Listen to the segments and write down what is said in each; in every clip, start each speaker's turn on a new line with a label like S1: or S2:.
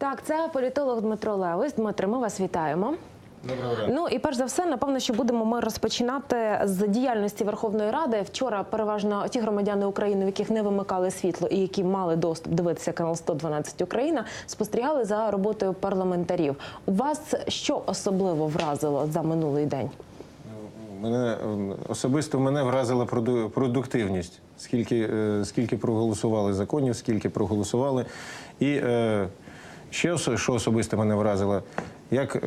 S1: Так, це політолог Дмитро Левис. Дмитро, ми вас вітаємо.
S2: Доброго ранку.
S1: Ну і перш за все, напевно, що будемо ми розпочинати з діяльності Верховної Ради. Вчора переважно ті громадяни України, в яких не вимикали світло і які мали доступ дивитися канал 112 Україна, спостерігали за роботою парламентарів. У вас що особливо вразило за минулий день?
S2: Мене особисто мене вразила проду- продуктивність. Скільки, е, скільки проголосували законів, скільки проголосували. І е, ще що особисто мене вразило, як, е,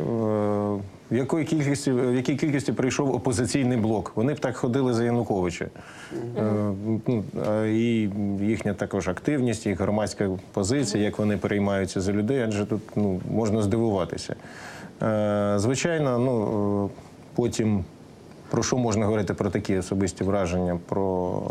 S2: в, якої кількості, в якій кількості прийшов опозиційний блок. Вони б так ходили за Януковича. Е, ну, і їхня також активність, їх громадська позиція, як вони переймаються за людей, адже тут ну, можна здивуватися. Е, звичайно, ну, потім. Про що можна говорити про такі особисті враження? Про,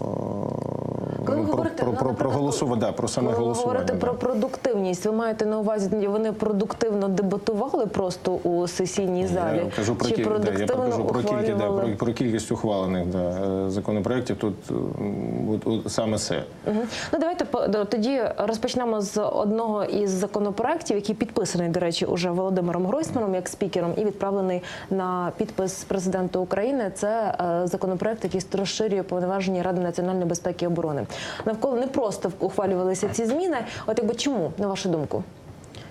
S1: ви
S2: про,
S1: говорите,
S2: про,
S1: ну,
S2: про, голосування, да, про саме
S1: ви
S2: голосування.
S1: говорите
S2: да.
S1: про продуктивність, ви маєте на увазі, вони продуктивно дебатували просто у сесійній залі?
S2: Я кажу про
S1: Чи
S2: да, я кажу про кількість, да, про, про кількість ухвалених да, е, законопроєктів. Тут от, от, саме це.
S1: Мгм. Ну давайте тоді розпочнемо з одного із законопроєктів, який підписаний, до речі, уже Володимиром Гройсманом як спікером, і відправлений на підпис президента України. Це е, законопроект, який розширює повноваження Ради національної безпеки і оборони. Навколо не просто ухвалювалися ці зміни. От якби чому, на вашу думку?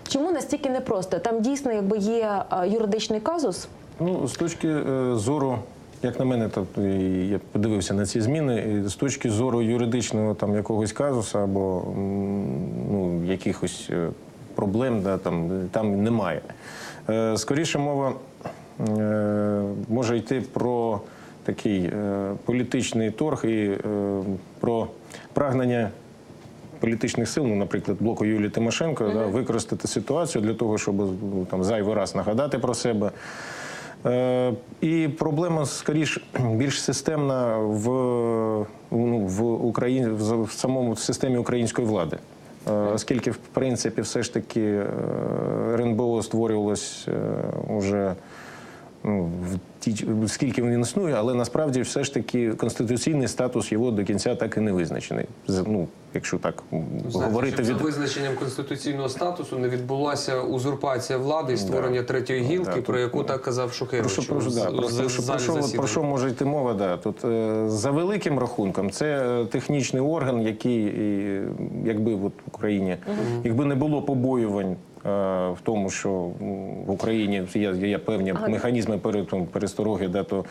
S1: Чому настільки непросто? Там дійсно якби є е, юридичний казус.
S2: Ну, з точки е, зору, як на мене, тобто я подивився на ці зміни, і з точки зору юридичного там якогось казуса або ну, якихось е, проблем, да, там, там немає. Скоріше мова може йти про такий е, політичний торг і е, про прагнення політичних сил, ну, наприклад, блоку Юлії Тимошенко, да, використати ситуацію для того, щоб ну, там зайвий раз нагадати про себе. Е, і проблема скоріш більш системна в, ну, в Україні в, в самому системі української влади. Е, Оскільки, в принципі, все ж таки РНБО створювалось уже ну, в ті, скільки він існує, але насправді все ж таки конституційний статус його до кінця так і не визначений. Ну, якщо так
S3: Знаєте,
S2: говорити від
S3: за визначенням конституційного статусу не відбулася узурпація влади і створення третьої гілки,
S2: Да,
S3: про яку так казав Шухевич.
S2: Про що, про, що, да,
S3: з-
S2: про, про, що, про, про що може йти мова? Да. Тут е, за великим рахунком це е, технічний орган, який, якби от в Україні, якби не було побоювань. Е, В тому, що в Україні є, є певні механізми пере- перестороги, да, то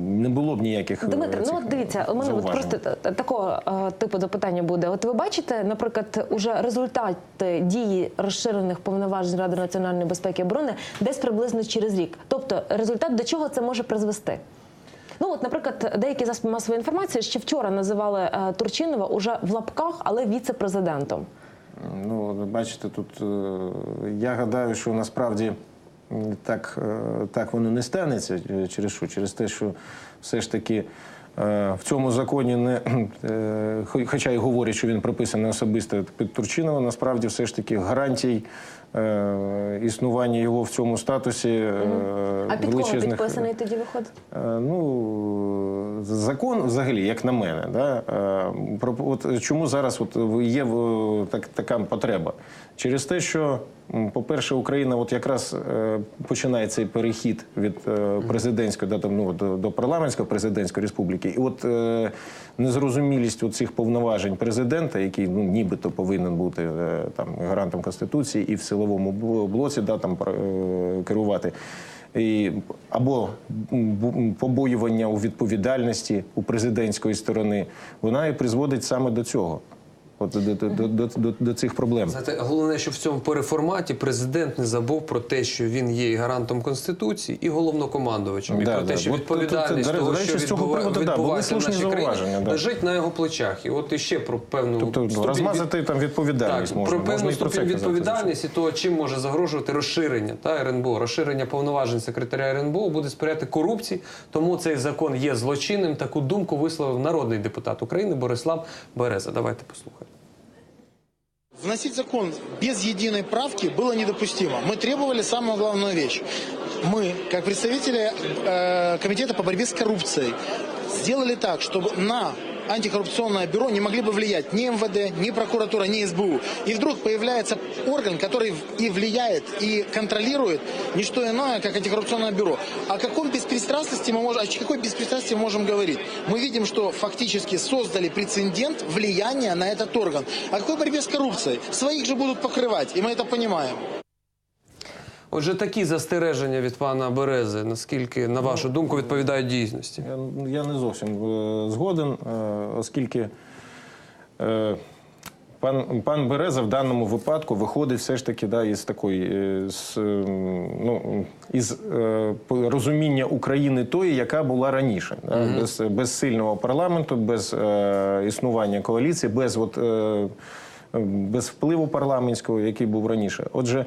S2: не було б ніяких е,
S1: Дмитро, ну от дивіться, у мене от просто та- та- такого е, типу запитання буде. От ви бачите, наприклад, уже результати дії розширених повноважень Ради національної безпеки і оборони десь приблизно через рік. Тобто, результат до чого це може призвести? Ну, от, наприклад, деякі засоби масової інформації ще вчора називали Турчинова уже в лапках, але віце-президентом.
S2: Ну, бачите, тут е, я гадаю, що насправді так, е, так воно не станеться. Е, Через що? Через те, що все ж таки. Е, В цьому законі не е, хоча й говорять, що він прописаний особисто під Турчинова, насправді все ж таки гарантій е, існування його в цьому статусі е,
S1: А під кого підписаний тоді виходить?
S2: Ну, закон взагалі, як на мене, да, про- от чому зараз от є так, така потреба? Через те, що, по-перше, Україна от якраз починає цей перехід від президентської да, там, ну, до, до парламентської президентської республіки. І от е, незрозумілість цих повноважень президента, який ну, нібито повинен бути е, там, гарантом Конституції і в силовому блоці да, там, е, керувати. І, або побоювання у відповідальності у президентської сторони, вона і призводить саме до цього, от до, до, до, до, до, до цих проблем.
S3: Знаєте, головне, що в цьому переформаті президент не забув про те, що він є і гарантом конституції, і головнокомандувачем, і
S2: Да,
S3: про те, що відповідальність
S2: тут,
S3: того, що відбува-
S2: приводу, да,
S3: відбувається в нашій країні,
S2: да.
S3: лежить на його плечах. І от іще про певну
S2: Тобто
S3: ступінь
S2: розмазати там відповідальність
S3: так,
S2: можна.
S3: про певну
S2: і
S3: ступінь
S2: казати,
S3: відповідальності, того, чим може загрожувати розширення та РНБО, розширення повноважень секретаря РНБО буде сприяти корупції. Тому цей закон є злочинним. Таку думку висловив народний депутат України Борислав Береза. Давайте послухаємо.
S4: Вносить закон без единой правки было недопустимо. Мы требовали самую главную вещь. Мы, как представители э, Комитета по борьбе с коррупцией, сделали так, чтобы на антикоррупционное бюро не могли бы влиять ни МВД, ни прокуратура, ни СБУ. И вдруг появляется орган, который и влияет, и контролирует не что иное, как антикоррупционное бюро. О каком беспристрастности мы можем, о какой беспристрастии мы можем говорить? Мы видим, что фактически создали прецедент влияния на этот орган. О какой борьбе с коррупцией? Своих же будут покрывать, и мы это понимаем.
S3: Отже, такі застереження від пана Берези, наскільки, на вашу думку, відповідають дійсності?
S2: Я, я не зовсім е, згоден, е, оскільки е, пан, пан Береза в даному випадку виходить все ж таки да, із такої з, ну, із розуміння України тої, яка була раніше, да, без, без сильного парламенту, без е, існування коаліції, без от. Е, без впливу парламентського, який був раніше. Отже,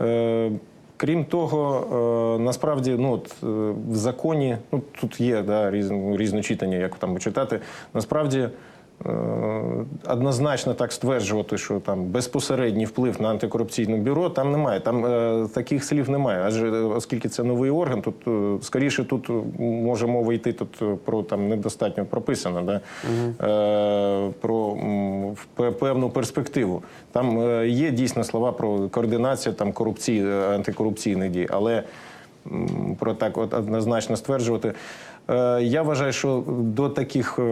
S2: е, крім того, е, насправді, ну от е, в законі, ну тут є да, різне, різне читання, як там почитати. Насправді. Е, Однозначно так стверджувати, що там безпосередній вплив на антикорупційне бюро там немає. Там е, таких слів немає. Адже е, оскільки це новий орган, тут е, скоріше тут може мова йти тут про там недостатньо прописано, да? е, про м, певну перспективу. Там е, є дійсно слова про координацію там корупції, антикорупційних дій, але про так от однозначно стверджувати. Е, Я вважаю, що до таких е,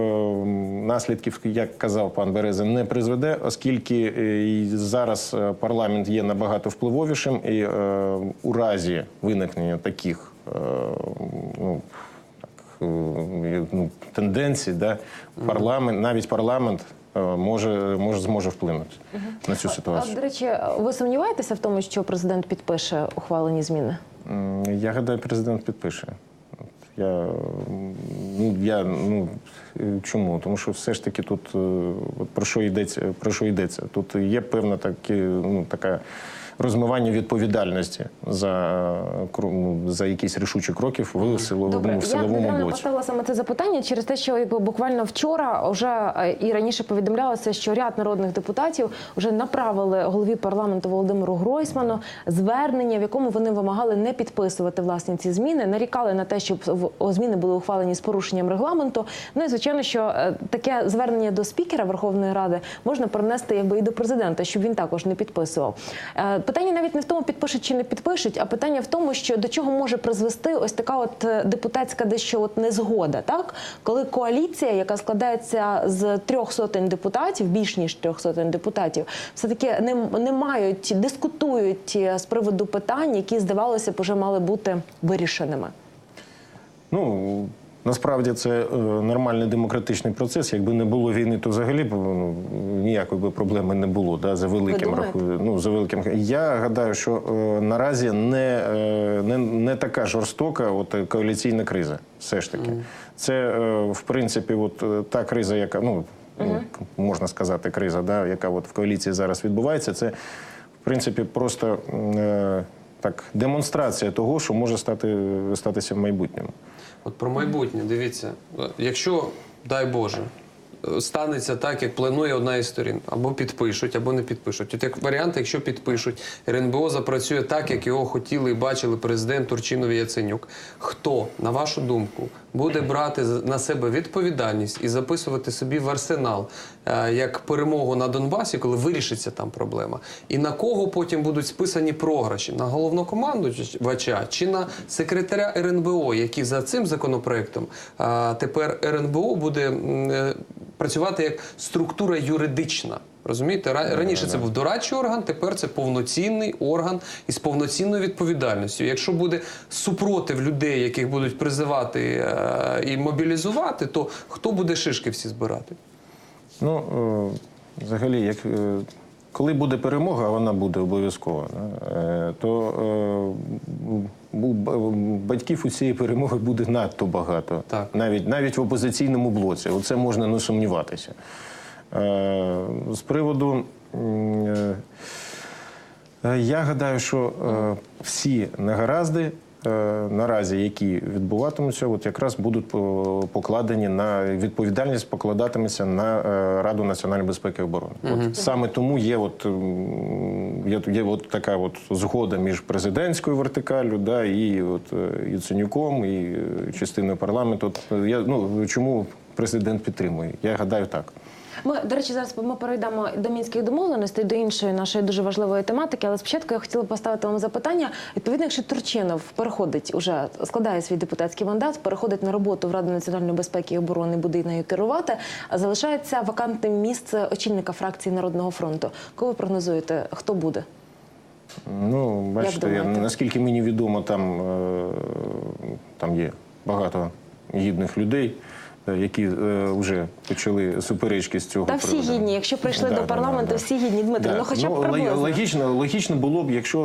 S2: наслідків, як казав пан Березин, не призведе, оскільки е, зараз парламент є набагато впливовішим, і у разі виникнення таких ну, так, ну, тенденцій, да, парламент, навіть парламент може, може зможе вплинути на цю
S1: А,
S2: ситуацію.
S1: до речі, ви сумніваєтеся в тому, що президент підпише ухвалені зміни?
S2: Я гадаю, президент підпише. Я, ну, я, ну, чому? Тому що все ж таки тут е, про що йдеться, про що йдеться? Тут є певна такі, ну, така розмивання відповідальності за, е, ну, за якісь рішучі кроки в силовому,
S1: Добре,
S2: в
S1: я
S2: силовому блоці.
S1: поставила саме це запитання через те, що якби буквально вчора вже е, і раніше повідомлялося, що ряд народних депутатів вже направили голові парламенту Володимиру Гройсману звернення, в якому вони вимагали не підписувати власні ці зміни, нарікали на те, щоб зміни були ухвалені з порушенням регламенту. Ну і звичайно, що е, таке звернення до спікера Верховної Ради можна пронести якби і до президента, щоб він також не підписував. Питання навіть не в тому, підпишуть чи не підпишуть, а питання в тому, що до чого може призвести ось така от е, депутатська дещо от незгода, так коли коаліція, яка складається з трьох сотень депутатів, більш ніж трьох сотень депутатів, все таки не, не мають дискутують е, з приводу питань, які здавалося б уже мали бути вирішеними.
S2: Ну насправді це е, нормальний демократичний процес. Якби не було війни, то взагалі б ну, ніякої би проблеми не було. Да, за великим рахунком. Ну за великим я гадаю, що е, наразі не, е, не, не така жорстока от е, коаліційна криза. Все ж таки, це е, в принципі, от е, та криза, яка ну. ну, Можна сказати, криза, да, яка от в коаліції зараз відбувається, це в принципі просто е, так демонстрація того, що може стати статися в майбутньому.
S3: От про майбутнє, дивіться, якщо, дай Боже, е, станеться так, як планує одна із сторін, або підпишуть, або не підпишуть. От як варіант, якщо підпишуть, РНБО запрацює так, як його хотіли і бачили президент Турчинов і Яценюк. Хто, на вашу думку, буде брати на себе відповідальність і записувати собі в арсенал е, як перемогу на Донбасі, коли вирішиться там проблема? І на кого потім будуть списані програші? На головнокомандувача чи на секретаря РНБО, який за цим законопроектом тепер РНБО буде е, працювати як структура юридична. Розумієте, раніше це був дорадчий орган, тепер це повноцінний орган із повноцінною відповідальністю. Якщо буде супротив людей, яких будуть призивати е, і мобілізувати, то хто буде шишки всі збирати?
S2: Ну, е, взагалі, як, е, коли буде перемога, а вона буде обов'язково, е, то е, батьків у цієї перемоги буде надто багато.
S3: Так.
S2: Навіть, навіть в опозиційному блоці. Оце можна не сумніватися. Е, З приводу. Я гадаю, що всі негаразди наразі, які відбуватимуться, от якраз будуть покладені на відповідальність, покладатиметься на е, Раду національної безпеки і оборони. От саме тому є, от є, є от така от згода між президентською вертикаллю, да, і от е, Яценюком, і е, частиною парламенту. От, е, я ну чому. президент підтримує. Я гадаю так.
S1: Ми, до речі, зараз ми перейдемо до мінських домовленостей, до іншої нашої дуже важливої тематики. Але спочатку я хотіла поставити вам запитання. Відповідно, якщо Турчинов переходить уже складає свій депутатський мандат, переходить на роботу в Раду національної безпеки і оборони, буде нею керувати. А залишається вакантним місце очільника фракції Народного фронту. Кого ви прогнозуєте? Хто буде?
S2: Ну, бачите, я, наскільки мені відомо, там, е, там є багато гідних людей, які е, вже почали суперечки з цього
S1: Та всі
S2: приводу.
S1: гідні. Якщо прийшли
S2: Да,
S1: до парламенту,
S2: да, да.
S1: всі гідні Дмитро.
S2: Да.
S1: Ну хоча б приблизно.
S2: логічно, логічно було б, якщо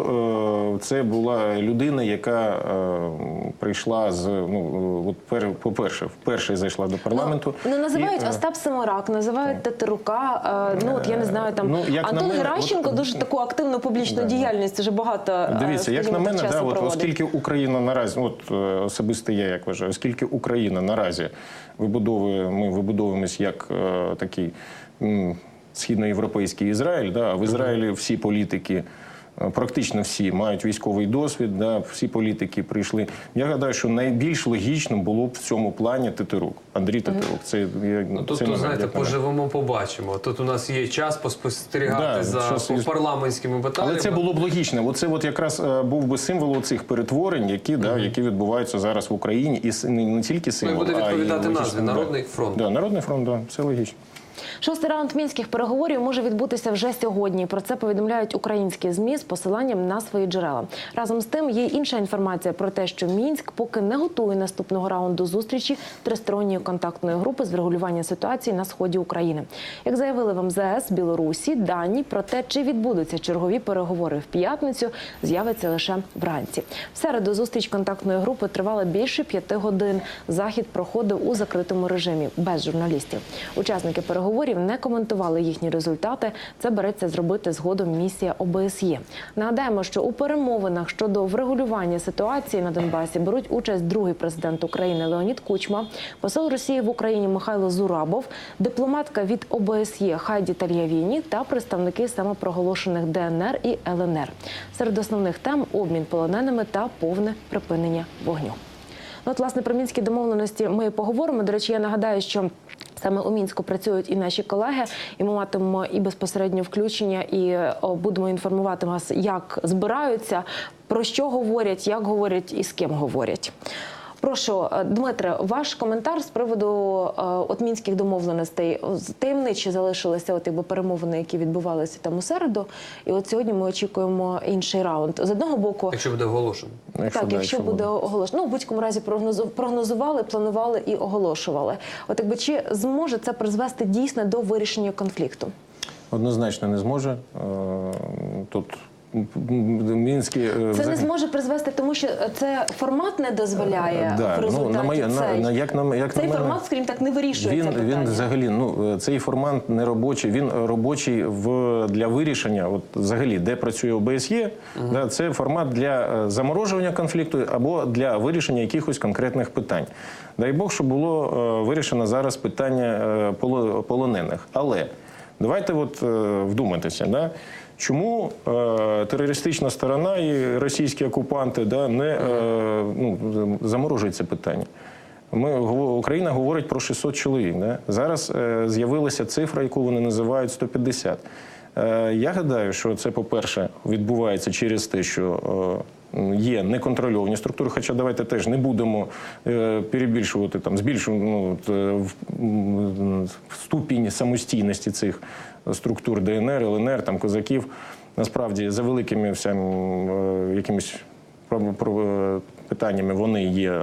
S2: е, це була людина, яка е, прийшла з ну от пер, по-перше, вперше зайшла до парламенту.
S1: Ну, ну називають
S2: І, е,
S1: Остап Семорак, називають Тетерука. е, Ну от я не знаю там
S2: Ну,
S1: Антон
S2: мене,
S1: Геращенко
S2: от-
S1: дуже таку активну публічну
S2: Да,
S1: діяльність вже багато. е,
S2: Дивіться, як на мене,
S1: так,
S2: да, от, оскільки Україна наразі, от е, особисто я як вважаю, оскільки Україна наразі вибудовує, ми вибудовуємось як е, такий східноєвропейський Ізраїль, да, а в Ізраїлі всі політики. Е, Практично всі мають військовий досвід, да, всі політики прийшли. Я гадаю, що найбільш логічно було б в цьому плані Тетерук. Андрій Тетерук. Це, я,
S3: Ну, тут,
S2: це
S3: знаєте, поживемо, побачимо. Тут у нас є час поспостерігати
S2: Да,
S3: за
S2: щас є-
S3: парламентськими баталіями.
S2: Але це було б логічно. Оце от якраз е, був би символ цих перетворень, які, да, які відбуваються зараз в Україні, і не, не тільки
S3: Ну, і
S2: символ,
S3: буде
S2: а й
S3: відповідати назві. Народний фронт.
S2: Да, Народний фронт, да, це логічно.
S1: Шостий раунд мінських переговорів може відбутися вже сьогодні. Про це повідомляють українські змі з посиланням на свої джерела. Разом з тим є інша інформація про те, що мінськ поки не готує наступного раунду зустрічі тристоронньої контактної групи з врегулювання ситуації на сході України. Як заявили в МЗС Білорусі, дані про те, чи відбудуться чергові переговори в п'ятницю, з'явиться лише вранці. В середу зустріч контактної групи тривала більше п'яти годин. Захід проходив у закритому режимі без журналістів. Учасники переговорів не коментували їхні результати. Це береться зробити згодом місія ОБСЄ. Нагадаємо, що у перемовинах щодо врегулювання ситуації на Донбасі беруть участь другий президент України Леонід Кучма, посол Росії в Україні Михайло Зурабов, дипломатка від ОБСЄ Хайді Тальявіні та представники самопроголошених ДНР і ЛНР. Серед основних тем обмін полоненими та повне припинення вогню. Ну, от, власне, про мінські домовленості ми поговоримо. До речі, я нагадаю, що саме у мінську працюють і наші колеги, і ми матимемо і безпосередньо включення, і о, будемо інформувати вас, як збираються, про що говорять, як говорять і з ким говорять. Прошу, е, Дмитре, ваш коментар з приводу е, от мінських домовленостей З- таємничі залишилися, от якби перемовини, які відбувалися там у середу. І от сьогодні ми очікуємо інший раунд. З одного боку,
S3: Якщо буде оголошено.
S1: так,
S2: да,
S1: якщо буде оголошено, ну в будь-якому разі прогнозу- прогнозували, планували і оголошували. От якби чи зможе це призвести дійсно до вирішення конфлікту?
S2: Однозначно не зможе. Е, Тут мінські е,
S1: Це не зможе призвести, тому що це формат не дозволяє
S2: Да,
S1: в
S2: ну, на моє-
S1: цей,
S2: на- як на- як на мене,
S1: формат, скажімо так, не вирішує
S2: Він,
S1: це питання.
S2: він взагалі ну е, цей формат не робочий. Він робочий в для вирішення. От взагалі, де працює ОБСЄ, да, це формат для е, заморожування конфлікту або для вирішення якихось конкретних питань. Дай Бог, щоб було е, вирішено зараз питання е, полонених. Але давайте от е, вдуматися, да. Чому е, терористична сторона і російські окупанти да, не е, ну, заморожують це питання? Ми Україна говорить про 600 чоловік. Да? Зараз е, з'явилася цифра, яку вони називають 150. Е, я гадаю, що це, по-перше, відбувається через те, що е, є неконтрольовані структури. Хоча давайте теж не будемо е, перебільшувати там, збільшувати ну, ступінь самостійності цих структур ДНР, ЛНР, там козаків. Насправді за великими всім якимись питаннями вони є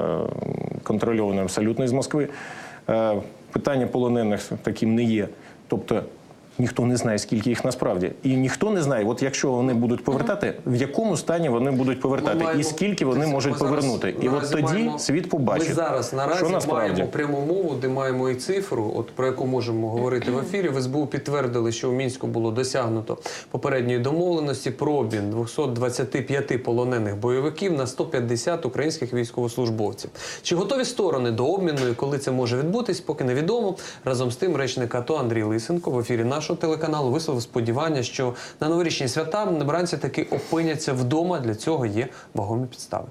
S2: контрольовані абсолютно із Москви. Питання полонених таким не є. Тобто ніхто не знає, скільки їх насправді. І ніхто не знає, от якщо вони будуть повертати, в якому стані вони будуть повертати,
S3: маємо-
S2: і скільки вони можуть повернути. І от тоді
S3: маємо-
S2: світ побачить,
S3: Ми зараз наразі
S2: що насправді.
S3: маємо пряму мову, де маємо і цифру, от про яку можемо говорити в ефірі. В СБУ підтвердили, що у мінську було досягнуто попередньої домовленості про обмін 225 полонених бойовиків на 150 українських військовослужбовців. Чи готові сторони до обміну і коли це може відбутись, поки невідомо. Разом з тим, речник АТО Андрій Лисенко в ефірі нашого телеканалу висловив сподівання, що на новорічні свята небранці таки опиняться вдома. Для цього є вагомі підстави.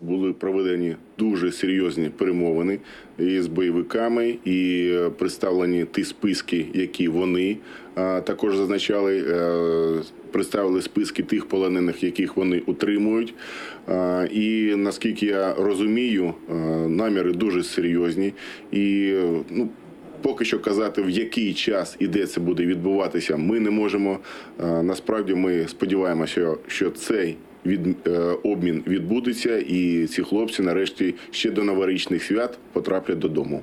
S5: були проведені дуже серйозні перемовини із бойовиками і е, представлені ті списки, які вони також зазначали. е, Представили списки тих полонених, яких вони утримують. І наскільки я розумію, наміри дуже серйозні. І е, ну, Поки що казати, в який час і де це буде відбуватися, ми не можемо. Е, Насправді ми сподіваємося, що цей від, е, обмін відбудеться, і ці хлопці нарешті ще до новорічних свят потраплять додому.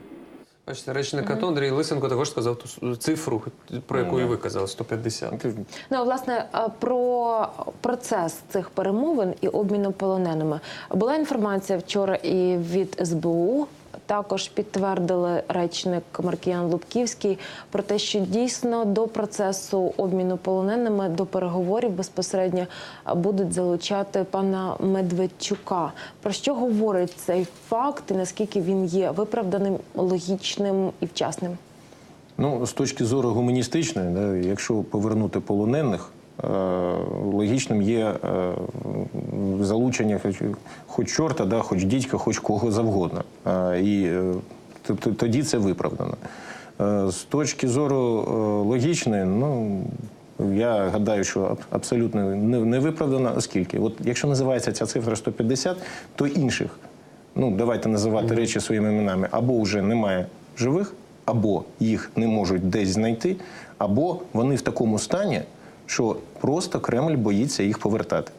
S3: Бачите, речник АТО Андрій Лисенко також сказав ту цифру, про яку і ви казали, 150.
S1: Ну, а, власне, про процес цих перемовин і обміну полоненими була інформація вчора і від СБУ. Також підтвердили речник Маркіян Лубківський про те, що дійсно до процесу обміну полоненими до переговорів безпосередньо будуть залучати пана Медведчука. Про що говорить цей факт і наскільки він є виправданим, логічним і вчасним?
S2: Ну, з точки зору гуманістичної, да, якщо повернути полонених, е, логічним є е, залучення хоч, хоч чорта, да, хоч дідька, хоч кого завгодно. Е, і е, тоді це виправдано. Е, з точки зору логічної, ну. Я гадаю, що аб- абсолютно не, не виправдано, оскільки, от якщо називається ця цифра 150, то інших, ну давайте називати речі своїми іменами, або вже немає живих, або їх не можуть десь знайти, або вони в такому стані, що просто Кремль боїться їх повертати.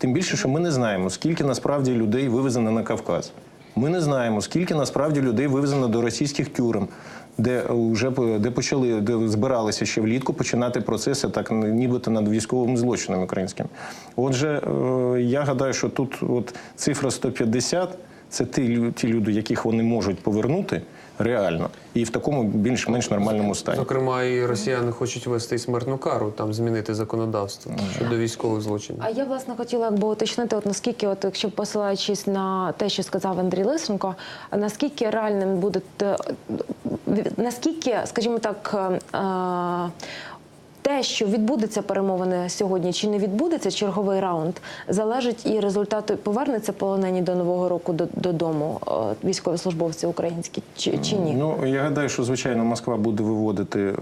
S2: Тим більше, що ми не знаємо, скільки насправді людей вивезено на Кавказ. Ми не знаємо, скільки насправді людей вивезено до російських тюрем, де вже де почали, де збиралися ще влітку починати процеси, так нібито над військовими злочинами українськими. Отже, е, я гадаю, що тут от цифра 150 це ті люди, яких вони можуть повернути реально, і в такому більш-менш нормальному стані.
S3: Зокрема, і росіяни хочуть ввести і смертну кару, там змінити законодавство щодо військових злочинів.
S1: А я власне хотіла якби уточнити, от наскільки, от якщо посилаючись на те, що сказав Андрій Лисенко, наскільки реальним буде те- наскільки, скажімо так, е, те, що відбудеться перемовини сьогодні, чи не відбудеться черговий раунд, залежить і результати повернеться полонені до нового року до- додому е, військовослужбовці українські, чи, чи ні?
S2: Ну я гадаю, що звичайно Москва буде виводити е,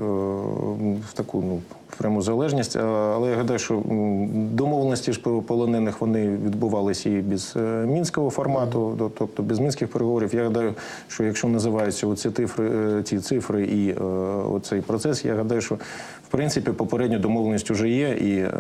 S2: в таку ну пряму залежність. Але я гадаю, що домовленості ж по- полонених вони відбувалися і без е, мінського формату, до- тобто без мінських переговорів. Я гадаю, що якщо називаються оці цифри, е, ці цифри і е, оцей процес, я гадаю, що в принципі попередня домовленість вже є і е,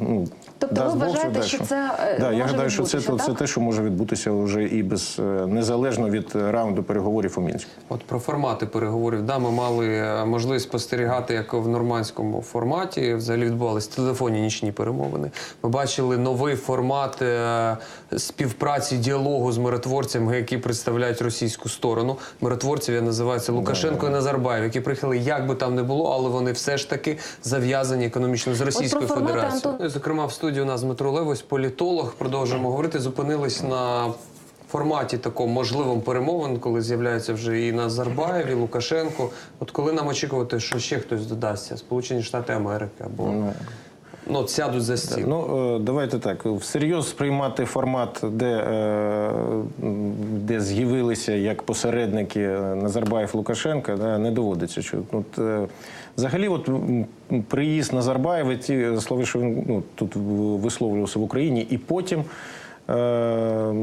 S2: ну
S1: Тобто
S2: дасть
S1: ви вважаєте,
S2: да,
S1: що це, е,
S2: да, я гадаю, що це, то, це те, що може відбутися вже і без е, незалежно від е, раунду переговорів у мінську.
S3: От про формати переговорів. Да, ми мали е, можливість спостерігати, як в нормандському форматі взагалі відбувалися телефонні нічні перемовини. Ми бачили новий формат е, співпраці діалогу з миротворцями, які представляють російську сторону. Миротворців я називаю це Лукашенко і Назарбаєв, які приїхали, як би там не було, але вони все ж таки зав'язані економічно з Російською Федерацією.
S1: Антон.
S3: Зокрема, в студії у нас Дмитро Левось, політолог. Продовжуємо говорити. Зупинились на форматі такому можливому перемовин, коли з'являються вже і Назарбаєв, і Лукашенко. От коли нам очікувати, що ще хтось додасться? Сполучені Штати Америки або ну, от сядуть за стіл.
S2: Ну е, давайте так. Всерйоз сприймати формат, де, е, де з'явилися як посередники Назарбаєв Лукашенка, не доводиться. Що от, е, взагалі, от приїзд Назарбаєва, ті слова, що він ну, тут висловлювався в Україні, і потім. Е,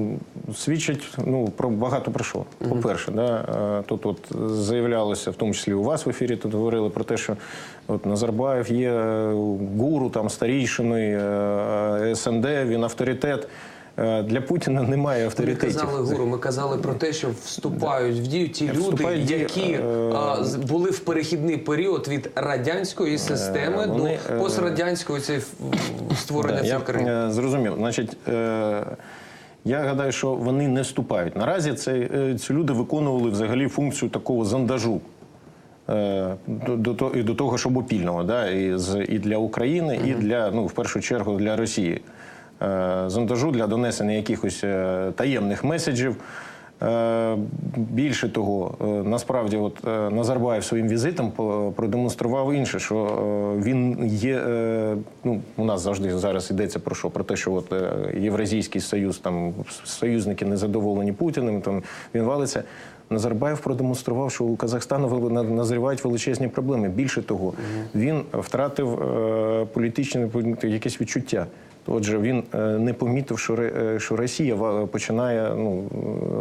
S2: свідчить ну про багато про що. По-перше, да, е, тут от заявлялося, в тому числі у вас в ефірі тут говорили про те, що от Назарбаєв є е, гуру там старійшини СНД, він авторитет. Е, Для Путіна немає
S3: Ми казали гуру, ми казали про те, що вступають в дію ті люди,
S2: Вступають в
S3: які
S2: е,
S3: а, були в перехідний період від радянської системи
S2: вони,
S3: до
S2: е,
S3: пострадянської цієї створення цих країн.
S2: е, зрозумів. Значить, е, я гадаю, що вони не вступають. Наразі це, е, ці люди виконували взагалі функцію такого зандажу. е, До, до, і до того ж обопільного, да, і, з, і для України, і для, ну, в першу чергу, для Росії. Е, Зондажу для донесення якихось е, таємних меседжів. Е, Більше того, насправді, от Назарбаєв своїм візитом продемонстрував інше, що він є. Ну, у нас завжди зараз йдеться про що? Про те, що от Євразійський союз, там союзники незадоволені Путіним, там він валиться. Назарбаєв продемонстрував, що у Казахстану назрівають величезні проблеми. Більше того, він втратив політичне якесь відчуття. Отже, він е, не помітив, що, е, Росія починає ну,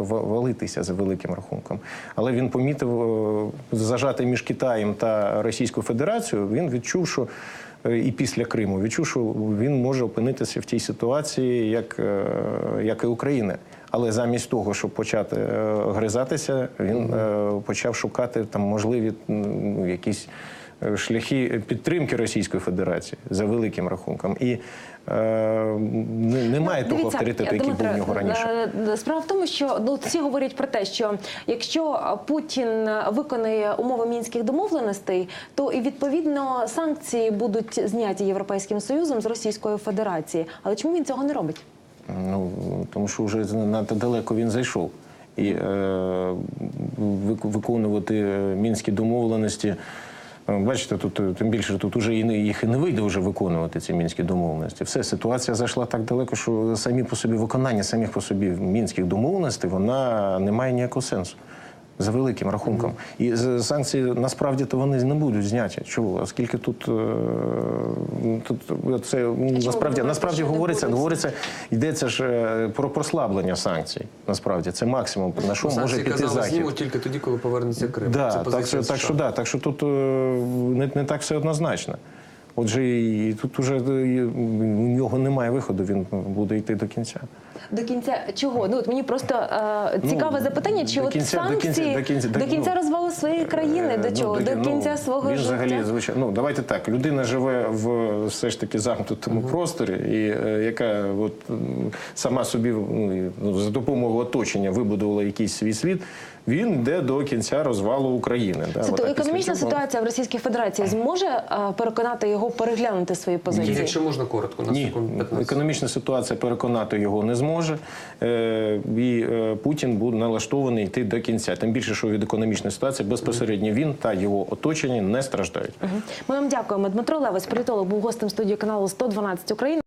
S2: валитися за великим рахунком. Але він помітив, е, зажатий між Китаєм та Російською Федерацією, він відчув, що і після Криму відчув, що він може опинитися в тій ситуації, як, як і Україна. Але замість того, щоб почати гризатися, він почав шукати там можливі ну, якісь шляхи підтримки Російської Федерації за великим рахунком. І е, не- немає того
S1: Дивіться,
S2: авторитету, який був
S1: Дмитре,
S2: в нього раніше.
S1: е, Справа в тому, що ну всі говорять про те, що якщо Путін виконає умови мінських домовленостей, то і відповідно санкції будуть зняті Європейським Союзом з Російської Федерації. Але чому він цього не робить?
S2: Ну тому що вже надто далеко він зайшов. І е, виконувати е, мінські домовленості. Е, Бачите, тут е, тим більше тут уже і не їх і не вийде вже виконувати ці мінські домовленості. Все ситуація зайшла так далеко, що самі по собі виконання самих по собі мінських домовленостей вона не має ніякого сенсу. За великим рахунком. І санкції насправді то вони не будуть зняті. Чого? Оскільки тут, е, тут це ну, насправді, насправді говориться, говориться, йдеться ж е, про послаблення санкцій. Насправді це максимум на що може піти
S3: казали,
S2: захід.
S3: знімуть тільки тоді, коли повернеться Крим. Це
S2: Да, так,
S3: позиція
S2: що, так, що, да, так що тут е, не, не так все однозначно. Отже, і тут уже е, у нього немає виходу, він буде йти до кінця.
S1: До кінця чого? Ну от мені просто е, цікаве
S2: Ну,
S1: запитання, чи
S2: до
S1: от
S2: кінця- до кінця- до кінця-
S1: до
S2: до-
S1: кінця
S2: ну,
S1: розвалу своєї країни.
S2: Е,
S1: До
S2: ну,
S1: чого? До
S2: ну,
S1: кінця свого
S2: він
S1: життя.
S2: взагалі звичайно. Ну давайте так. Людина живе в все ж таки замкнутому просторі, і е, яка от сама собі ну, ну, за допомогою оточення вибудувала якийсь свій світ. Він йде до кінця розвалу України. Да,
S1: Це економічна
S2: цього-
S1: ситуація в Російській Федерації зможе переконати його переглянути свої позиції?
S3: Якщо можна коротко, на
S2: Ні,
S3: секунд 15.
S2: економічна ситуація переконати його не зможе, е, і е, Путін буде налаштований йти до кінця. Тим більше, що від економічної ситуації безпосередньо він та його оточення не страждають.
S1: Ми вам дякуємо. Дмитро Левось, політолог, був гостем студії каналу 112 Україна.